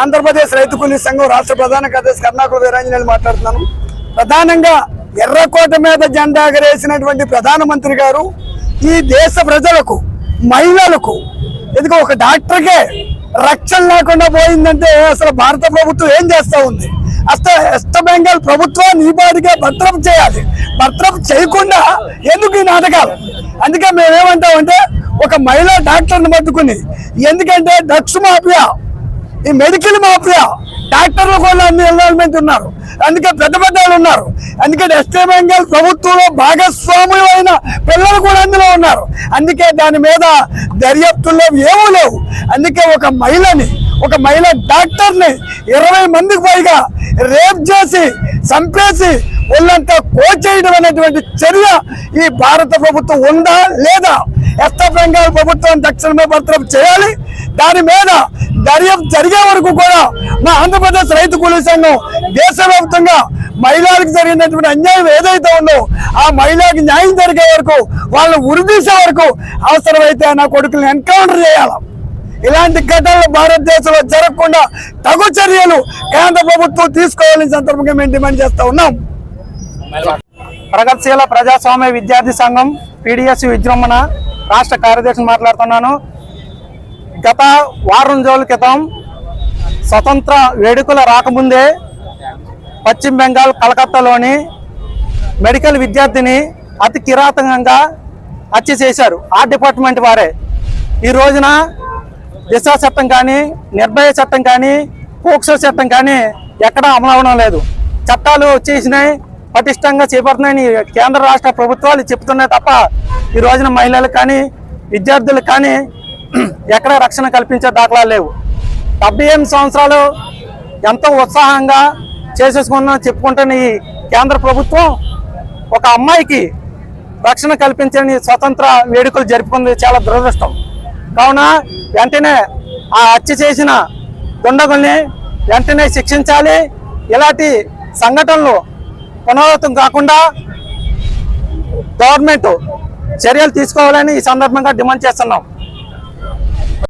ఆంధ్రప్రదేశ్ రైతు కూలీ సంఘం రాష్ట్ర ప్రధాన కార్యదర్శి కర్ణాకుల వీరాంజనేయులు మాట్లాడుతున్నాను. ప్రధానంగా ఎర్రకోట మీద జెండా ఎగరేసినటువంటి ప్రధానమంత్రి గారు ఈ దేశ ప్రజలకు మహిళలకు ఎందుకు ఒక డాక్టర్కే రక్షణ లేకుండా పోయిందంటే అసలు భారత ప్రభుత్వం ఏం చేస్తా ఉంది? అస్త వెస్ట్ బెంగాల్ ప్రభుత్వం ఈ పాటికే భద్రం చేయాలి. భద్రం చేయకుండా ఎందుకు ఈ నాటకాలు? అందుకే మేమేమంటామంటే ఒక మహిళా డాక్టర్ని పట్టుకుని ఎందుకంటే డ్రగ్స్ మాఫియా ఈ మెడికల్ మాఫియా డాక్టర్లు కూడా అన్ని ఇన్వాల్వ్మెంట్ ఉన్నారు. అందుకే పెద్ద పెద్ద వాళ్ళు ఉన్నారు. అందుకే వెస్ట్ బెంగాల్ ప్రభుత్వంలో భాగస్వామ్యమైన పిల్లలు కూడా అందులో ఉన్నారు. అందుకే దాని మీద దర్యాప్తుల్లో ఏమూ లేవు. అందుకే ఒక మహిళని ఒక మహిళ డాక్టర్ని ఇరవై మందికి పైగా రేప్ చేసి చంపేసి ఒళ్ళంతా కోచేయడం అనేటువంటి చర్య ఈ భారత ప్రభుత్వం ఉందా లేదా? వెస్ట్ బెంగాల్ ప్రభుత్వం తక్షణమే భర్తరఫ్ చేయాలి. దాని మీద దర్యాప్తు జరిగే వరకు కూడా మా ఆంధ్రప్రదేశ్ రైతు కూలీ సంఘం దేశవ్యాప్తంగా మహిళలకు జరిగినటువంటి అన్యాయం ఏదైతే ఉందో ఆ మహిళకి న్యాయం జరిగే వరకు వాళ్ళని ఉరిదీసే వరకు అవసరమైతే నా కొడుకులను ఎన్కౌంటర్ చేయాలి? ఇలాంటి ఘటనలు భారతదేశంలో జరగకుండా తగు చర్యలు కేంద్ర ప్రభుత్వం తీసుకోవాలని సందర్భంగా మేము డిమాండ్ చేస్తా ఉన్నాం. ప్రగతిశీల ప్రజాస్వామ్య విద్యార్థి సంఘం పీడిఎస్ విజృంభణ రాష్ట్ర కార్యదర్శి మాట్లాడుతున్నాను. గత వారం రోజుల క్రితం స్వతంత్ర వేడుకల రాకముందే పశ్చిమ బెంగాల్ కలకత్తాలోని మెడికల్ విద్యార్థిని అతి కిరాతకంగా హత్య చేశారు. ఆ డిపార్ట్మెంట్ వారే. ఈ రోజున దిశ చట్టం కానీ నిర్భయ చట్టం కానీ పోక్సో చట్టం కానీ ఎక్కడా అమలు అవడం లేదు. చట్టాలు వచ్చేసినాయి పటిష్టంగా చేపడుతున్నాయని కేంద్ర రాష్ట్ర ప్రభుత్వాలు చెప్తున్నాయి తప్ప ఈ రోజున మహిళలకు కానీ విద్యార్థులకు కానీ ఎక్కడ రక్షణ కల్పించే దాఖలా లేవు. డెబ్బై ఎనిమిది సంవత్సరాలు ఎంతో ఉత్సాహంగా చేసేసుకున్నా చెప్పుకుంటున్న ఈ కేంద్ర ప్రభుత్వం ఒక అమ్మాయికి రక్షణ కల్పించని స్వతంత్ర వేడుకలు జరుపుకుంది చాలా దురదృష్టం. కావున వెంటనే ఆ హత్య చేసిన దుండగుల్ని వెంటనే శిక్షించాలి. ఇలాంటి సంఘటనలు పునరావృతం కాకుండా గవర్నమెంట్ చర్యలు తీసుకోవాలని ఈ సందర్భంగా డిమాండ్ చేస్తున్నాం.